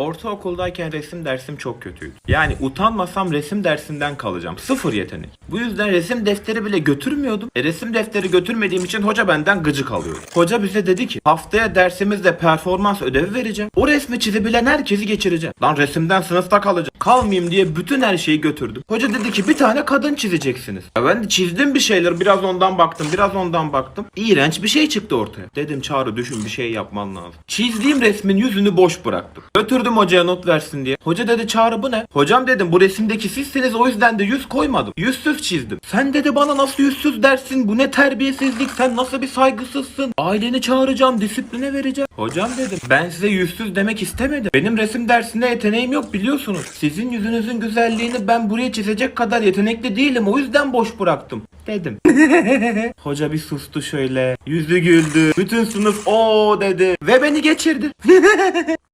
Ortaokuldayken resim dersim çok kötüydü. Yani utanmasam resim dersinden kalacağım. Sıfır yetenek. Bu yüzden resim defteri bile götürmüyordum. E, resim defteri götürmediğim için hoca benden gıcık alıyordu. Hoca bize dedi ki haftaya dersimizde performans ödevi vereceğim. O resmi çizebilen herkesi geçireceğim. Lan resimden sınıfta kalacağım. Kalmayayım diye bütün her şeyi götürdüm. Hoca dedi ki bir tane kadın çizeceksiniz. Ya ben de çizdim bir şeyler. Biraz ondan baktım, biraz ondan baktım. İğrenç bir şey çıktı ortaya. Dedim Çağrı düşün bir şey yapman lazım. Çizdiğim resmin yüzünü boş bıraktım. Götürdüm hocaya not versin diye. Hoca dedi Çağrı bu ne? Hocam dedim bu resimdeki sizsiniz o yüzden de yüz koymadım. Yüzsüz çizdim. Sen dedi bana nasıl yüzsüz dersin? Bu ne terbiyesizlik? Sen nasıl bir saygısızsın? Aileni çağıracağım, disipline vereceğim. Hocam dedim ben size yüzsüz demek istemedim. Benim resim dersinde yeteneğim yok biliyorsunuz. Sizin yüzünüzün güzelliğini ben buraya çizecek kadar yetenekli değilim. O yüzden boş bıraktım. Dedim. Hoca bir sustu şöyle. Yüzü güldü. Bütün sınıf o dedi. Ve beni geçirdi.